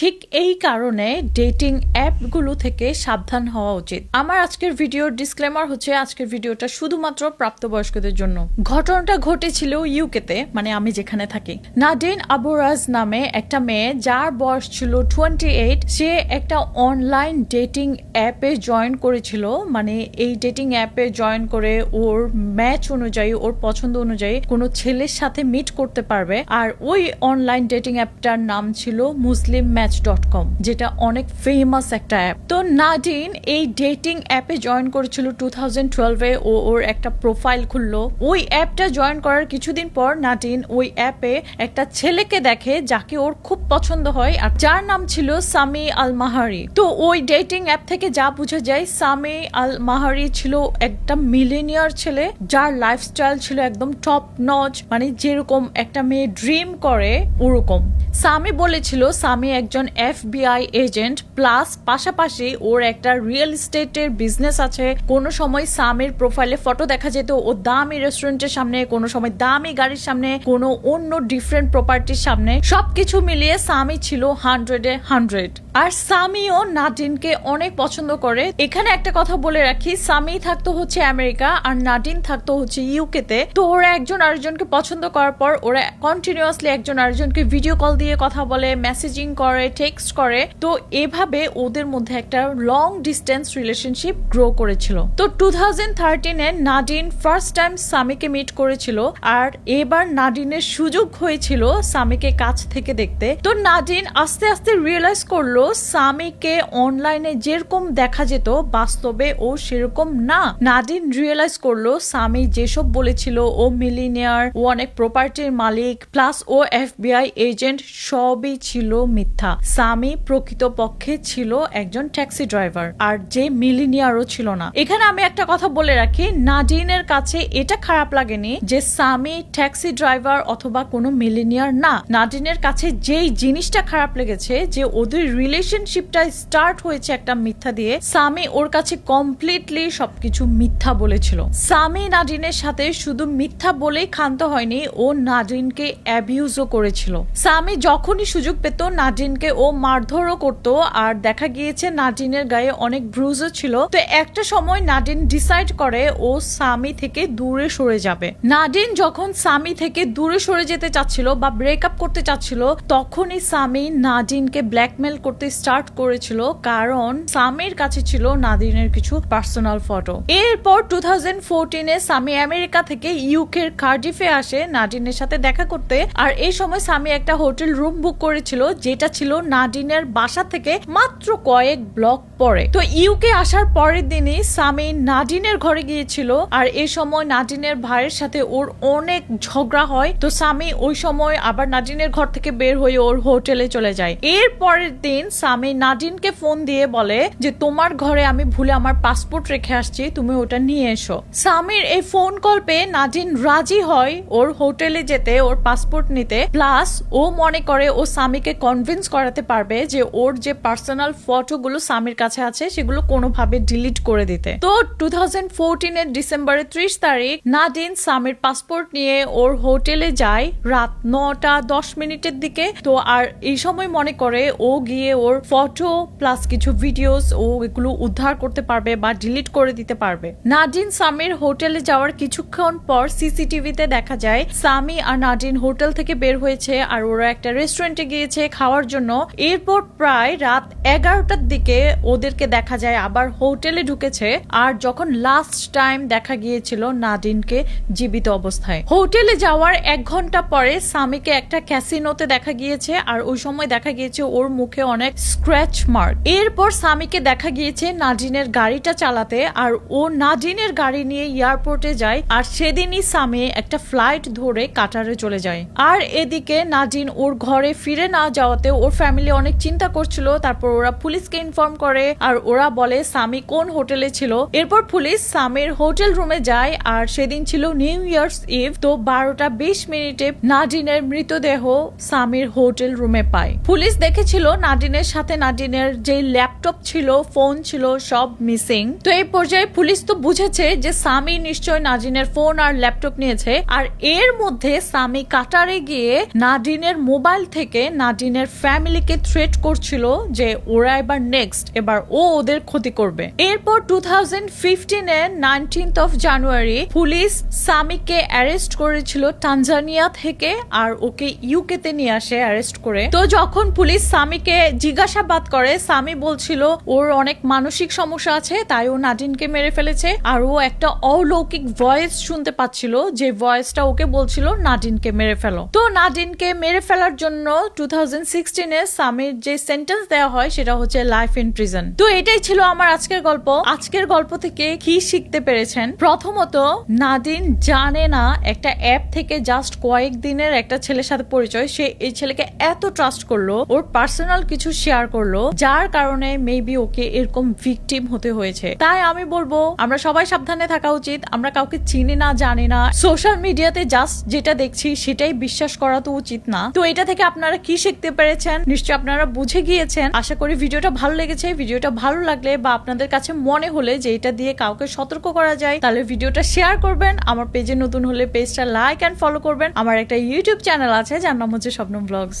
ঠিক এই কারণে ডেটিং অ্যাপগুলো থেকে সাবধান হওয়া উচিত। আমার আজকের ভিডিওর ডিসক্লেমার হচ্ছে, আজকের ভিডিওটা শুধুমাত্র প্রাপ্তবয়স্কদের জন্য। ঘটনাটা ঘটেছিল ইউকেতে মানে আমি যেখানে থাকি। নাডিন আবুরাজ নামে একটা মেয়ে, যার বয়স ছিল টোয়েন্টি এইট সে একটা অনলাইন ডেটিং অ্যাপে জয়েন করেছিল। মানে এই ডেটিং অ্যাপে জয়েন করে ওর ম্যাচ অনুযায়ী, ওর পছন্দ অনুযায়ী কোনো ছেলের সাথে মিট করতে পারবে। আর ওই অনলাইন ডেটিং অ্যাপটার নাম ছিল মুসলিম ম্যাচ ডট কম যেটা অনেক ফেমাস একটা অ্যাপ তো নাডিন এই ডেটিং অ্যাপে জয়েন করেছিল টু থাউজেন্ড টুয়েলভে ও ওর একটা প্রোফাইল খুললো। ওই অ্যাপটা জয়েন করার কিছুদিন পর নাডিন ওই অ্যাপে একটা ছেলেকে দেখে যাকে ওর খুব পছন্দ হয়, আর যার নাম ছিল সামি আল মাহারি তো ওই ডেটিং অ্যাপ থেকে যা বোঝা যায়, সামি আল মাহারি ছিল একটা মিলেনিয়ার ছেলে, যার লাইফস্টাইল ছিল একদম টপ নচ মানে যেরকম একটা মেয়ে ড্রিম করে, ওরকম। সামি বলেছিল, সামি একজন এফবিআই এজেন্ট, প্লাস পাশাপাশি ওর একটা রিয়েল এস্টেটের বিজনেস আছে। কোনো সময় সামির প্রোফাইলে ফটো দেখা যেত, ও দামি রেস্টুরেন্টের সামনে, কোনো সময় দামি গাড়ির সামনে, কোনো অন্য ডিফারেন্ট প্রপার্টির সামনে। সবকিছু মিলিয়ে সামি ছিল হান্ড্রেডে হান্ড্রেড। আর সামিও নাডিনকে অনেক পছন্দ করে। এখানে একটা কথা বলে রাখি সামি থাকতো হচ্ছে আমেরিকা, আর নাডিন থাকতো হচ্ছে ইউকেতে। তো ওরা একজন আরেকজনকে পছন্দ করার পর, ওরা কন্টিনিউয়াসলি একজন আরেকজনকে ভিডিও কল দিয়ে কথা বলে মেসেজিং করে টেক্সট করে, তো এভাবে ওদের মধ্যে একটা লং ডিস্টেন্স রিলেশনশিপ গ্রো করেছিল। তো টু থাউজেন্ড থার্টিনে নাডিন ফার্স্ট টাইম সামিকে মিট করেছিল, আর এবার নাডিনের সুযোগ হয়েছিল সামিকে কাছ থেকে দেখতে। তো নাডিন আস্তে আস্তে রিয়েলাইজ করল সামিকে অনলাইনে যেরকম দেখা যেত, বাস্তবে ও সেরকম না। নাডিন রিয়েলাইজ করল সামি যেসব বলেছিল, ও মিলিনিয়ার ও অনেক প্রপার্টির মালিক প্লাস ও এফবিআই এজেন্ট সবই ছিল মিথ্যা। সামি প্রকৃতপক্ষে ছিল একজন ট্যাক্সি ড্রাইভার, আর যে মিলিনিয়ারও ছিল না। এখানে আমি একটা কথা বলে রাখি নাডিনের কাছে এটা খারাপ লাগেনি যে সামি ট্যাক্সি ড্রাইভার অথবা কোনো মিলিনিয়ার না। নাডিনের কাছে যেই জিনিসটা খারাপ লেগেছে যে ওদের রিলেশনশিপটা স্টার্ট হয়েছে একটা মিথ্যা দিয়ে, সামি ওর কাছে কমপ্লিটলি সবকিছু মিথ্যা বলেছিল। সামি নাডিনের সাথে শুধু মিথ্যা বলেই ক্ষান্ত হয়নি, ও নাডিনকে অ্যাবিউজও করেছিল। সামি যখনই সুযোগ পেত নাডিনকে ও মারধরও করত, আর দেখা গিয়েছে নাডিনের গায়ে অনেক ব্রুজও ছিল। তো একটা সময় নাডিন ডিসাইড করে ও সামি থেকে দূরে সরে যাবে। নাডিন যখন সামি থেকে দূরে সরে যেতে চাচ্ছিল বা ব্রেকআপ করতে চাচ্ছিল, তখনই সামি নাডিনকে ব্ল্যাকমেল করতে স্টার্ট করেছিল, কারণ সামির কাছে ছিল নাদিনের কিছু পার্সোনাল ফটো এরপর টু থাউজেন্ড ফোরটিনে সামি আমেরিকা থেকে ইউকের কার্ডিফে আসে নাডিনের সাথে দেখা করতে। আর এই সময় সামি একটা হোটেল রুম বুক করেছিল, যেটা ছিল নাডিনের বাসা থেকে মাত্র কয়েক ব্লক পরে। তো ইউকে আসার পরের দিনই সামি নাডিনের ঘরে গিয়েছিল আর এই সময় নাডিনের ভাইয়ের সাথে ওর অনেক ঝগড়া হয়। তো সামি ওই সময় আবার নাডিনের ঘর থেকে বের হয়ে ওর হোটেলে চলে যায়। এর পরের দিন সামি নাডিনকে ফোন দিয়ে বলে যে, তোমার ঘরে আমি ভুলে আমার পাসপোর্ট রেখে আসছি, তুমি ওটা নিয়ে এসো। সামির এই ফোন কল পেয়ে নাডিন রাজি হয় ওর হোটেলে যেতে, ওর পাসপোর্ট নিতে। প্লাস ও মনে করে ও সামিকে কনভিন্স করাতে পারবে যে ওর যে পার্সোনাল ফটোগুলো সামির কাছে আছে, সেগুলো কোনোভাবে ডিলিট করে দিতে। তো টু থাউজেন্ড ফোরটিনের ডিসেম্বরের ত্রিশ তারিখ, নাদিন সামির পাসপোর্ট নিয়ে ওর হোটেলে যায় রাত নটা দশ মিনিটের দিকে। তো আর এই সময় মনে করে ও গিয়ে ওর ফটো প্লাস কিছু ভিডিওস ও এগুলো উদ্ধার করতে পারবে বা ডিলিট করে দিতে পারবে। নাদিন সামির হোটেলে যাওয়ার কিছুক্ষণ পর সিসিটিভিতে দেখা যায় সামি আর নাদিন হোটেল থেকে বের হয়েছে আর ওরা একটা রেস্টুরেন্টে গিয়েছে, খাওয়ার জন্য এরপর প্রায় রাত এগারোটার দিকে ওদেরকে দেখা যায় আবার হোটেলে ঢুকেছে। আর যখন লাস্ট টাইম দেখা গিয়েছিল নাদিনকে জীবিত অবস্থায়। হোটেলে যাওয়ার এক ঘণ্টা পরে সামিকে একটা ক্যাসিনোতে দেখা গিয়েছে। আর ওই সময় দেখা গিয়েছে ওর মুখে অনেক স্ক্র্যাচ মার্ক এরপর সামিকে দেখা গিয়েছে নাজিনের গাড়িটা চালাতে। আর ও নাজিনের গাড়ি নিয়ে এয়ারপোর্টে যায়। আর সেদিনই সামি একটা ফ্লাইট ধরে কাটারে চলে যায়। আর এদিকে নাজিন ওর ঘরে ফিরে না যাওয়াতে ওর ফ্যামিলি অনেক চিন্তা করছিল, তারপর ওরা পুলিশকে ইনফর্ম করে, আর ওরা বলে সামি কোন হোটেলে ছিল। এরপর পুলিশ সামির হোটেল রুমে যায়, আর সেদিন ছিল নিউ ইয়ার্স ইভ তো বারোটা বিশ মিনিটে নাজিনের মৃতদেহ সামির হোটেল রুমে পায়। পুলিশ দেখেছিল নাজিনের সাথে নাজিনের যে ল্যাপটপ ছিল, ফোন ছিল, সব মিসিং। তো এই পর্যায়ে পুলিশ তো বুঝেছে যে সামি নিশ্চয় নাজিনের ফোন আর ল্যাপটপ নিয়েছে, আর এর মধ্যে সামি কাটারে গিয়ে নাজিনের মোবাইল থেকে নাজিনের ফ্যামিলিকে থ্রেট করছিল যে ওরা এবার নেক্সট এবার ও ওদের ক্ষতি করবে। এরপর টু থাউজেন্ড ফিফটিনে নাইনটিন্থ অফ জানুয়ারি পুলিশ সামিকে অ্যারেস্ট করেছিল টানজানিয়া থেকে আর ওকে ইউকে তে নিয়ে আসে অ্যারেস্ট করে। তো যখন পুলিশ সামিকে জিজ্ঞাসাবাদ করে সামি বলছিল, ওর অনেক মানসিক সমস্যা আছে, তাই ও নাজিনকে মেরে ফেলেছে। আর ও একটা অলৌকিক ভয়েস শুনতে পাচ্ছিল, যে ভয়েসটা ওকে বলছিল নাজিনকে মেরে ফেলো। তো নাজিনকে মেরে ফেলার জন্য টু থাউজেন্ড সিক্সটিনে সামির যে সেন্টেন্স দেওয়া হয় সেটা হচ্ছে লাইফ ইন প্রিজন তো এটাই ছিল আমার আজকের গল্প। আজকের গল্প থেকে কি শিখতে পেরেছেন? প্রথমত, নাদিন জানে না একটা অ্যাপ থেকে জাস্ট কয়েকদিনের একটা ছেলের সাথে পরিচয়। সে এই ছেলেকে এত ট্রাস্ট করল, ওর পার্সোনাল কিছু শেয়ার করল, যার কারণে মেবি ওকে এরকম ভিকটিম হতে হয়েছে। তাই আমি বলব, আমরা সবাই সাবধানে থাকা উচিত। আমরা কাউকে চিনি না, জানি না। সোশ্যাল মিডিয়াতে জাস্ট যেটা দেখছি সেটাই বিশ্বাস করা তো উচিত না। তো এটা থেকে আপনারা কি শিখতে পেরেছেন? নিশ্চয় আপনারা বুঝে গিয়েছেন। আশা করি ভিডিওটা ভালো লেগেছে। ভিডিওটা ভালো লাগলে বা আপনাদের কাছে মনে হলে যে এটা দিয়ে কাউকে সতর্ক করা যায়, তাহলে ভিডিওটা শেয়ার করবেন। আমার পেজে নতুন হলে পেজটা লাইক অ্যান্ড ফলো করবেন। আমার একটা ইউটিউব চ্যানেল আছে, যার নাম হচ্ছে স্বপ্ন ব্লগস